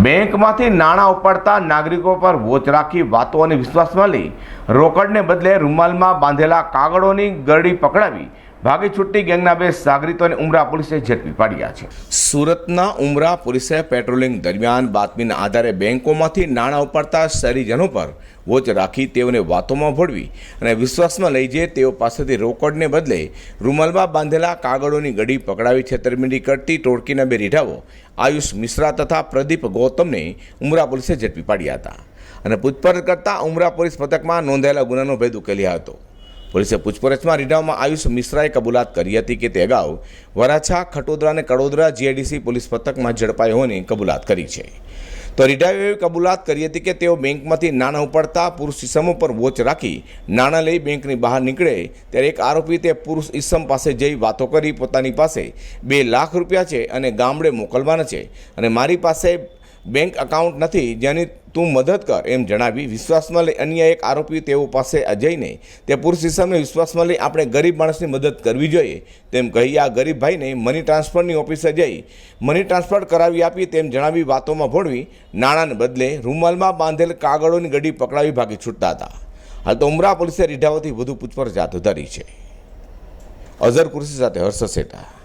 બેંકમાંથી નાણાં ઉપાડતા નાગરિકો પર વોચ રાખી વાતો અને વિશ્વાસમાં લઈ રોકડને બદલે રૂમાલમાં બાંધેલા કાગળોની ગરડી પકડાવી ભાગી છૂટતી ગેંગના બે સાગરીતોને ઉમરા પોલીસે ઝડપી પાડ્યા છે. સુરતના ઉમરા પોલીસે પેટ્રોલિંગ દરમિયાન બાતમીના આધારે બેંકોમાંથી નાણાં ઉપાડતા શહેરીજનો પર વોચ રાખી તેઓને વાતોમાં ભળવી અને વિશ્વાસમાં લઈ જઈ તેઓ પાસેથી રોકડને બદલે રૂમાલમાં બાંધેલા કાગળોની ગડી પકડાવી છેતરમિંડી કરતી ટોળકીના બે રીઢાઓ આયુષ મિશ્રા તથા પ્રદીપ ગૌતમને ઉમરા પોલીસે ઝડપી પાડ્યા હતા. અને પૂછપરછ કરતા ઉમરા પોલીસ મથકમાં નોંધાયેલા ગુનાનો ભેદ ઉકેલ્યા હતો. પોલીસે પૂછપરછમાં રીઢાઓમાં આયુષ મિશ્રાએ કબૂલાત કરી હતી કે તે અગાઉ વરાછા, ખટોદરા અને કડોદરા જીઆઈડીસી પોલીસ પથકમાં ઝડપાયો હોવાની કબૂલાત કરી છે. તો રીઢાઓએ એવી કબૂલાત કરી હતી કે તેઓ બેંકમાંથી નાણાં ઉપાડતા પુરુષ ઈસમો પર વોચ રાખી નાણાં લઈ બેંકની બહાર નીકળે ત્યારે એક આરોપી તે પુરુષ ઈસમ પાસે જઈ વાતો કરી પોતાની પાસે બે લાખ રૂપિયા છે અને ગામડે મોકલવાના છે અને મારી પાસે બેંક એકાઉન્ટ નથી જેની તું મદદ કર એમ જણાવી વિશ્વાસમાં લઈ અન્ય એક આરોપી તેઓ પાસે જઈને તે પુરુષ ઇસમને વિશ્વાસમાં લઈ આપણે ગરીબ માણસની મદદ કરવી જોઈએ. તેમ કહી આ ગરીબ ભાઈને મની ટ્રાન્સફરની ઓફિસે જઈ મની ટ્રાન્સફર કરાવી આપી તેમ જણાવી વાતોમાં ભોળવી નાણાંને બદલે રૂમાલમાં બાંધેલ કાગળોની ગડી પકડાવી ભાગી છૂટતા હતા. હાલ તો ઉમરા પોલીસે રીઢાઓથી વધુ પૂછપરછ હાથ ધરી છે. અઝર કુર્સી સાથે હર્ષ સેટા.